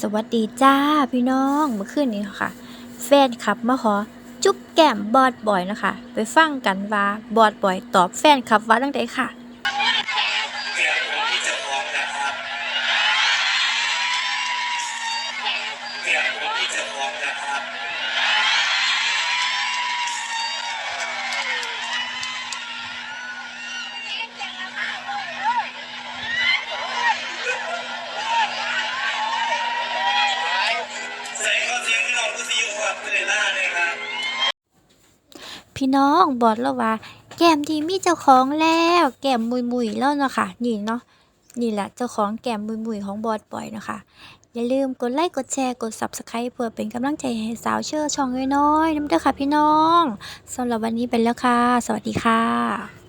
สวัสดีจ้าพี่น้องเมื่อคืนนี้ค่ะ แฟนคลับมาขอ จุ๊บแก้มบอดบอยนะคะ ไปฟังกันว่าบอดบอย ตอบแฟนคลับว่าตั้งใดค่ะเพี่น้องบอดแล้วว่า แก้มที่มีเจ้าของแล้ว แก้มมุยมุยๆแล้วเนาะค่ะนี่เนาะนี่แหละเจ้าของแก้มมุยมุยๆของบอดปล่อยเนาะค่ะอย่าลืมกดไลค์กดแชร์กด subscribe เพื่อเป็นกำลังใจให้สาวเชื่อช่องน้อยๆน้ำเด้อค่ะพี่น้องสำหรับวันนี้เป็นแล้วค่ะ สวัสดีค่ะ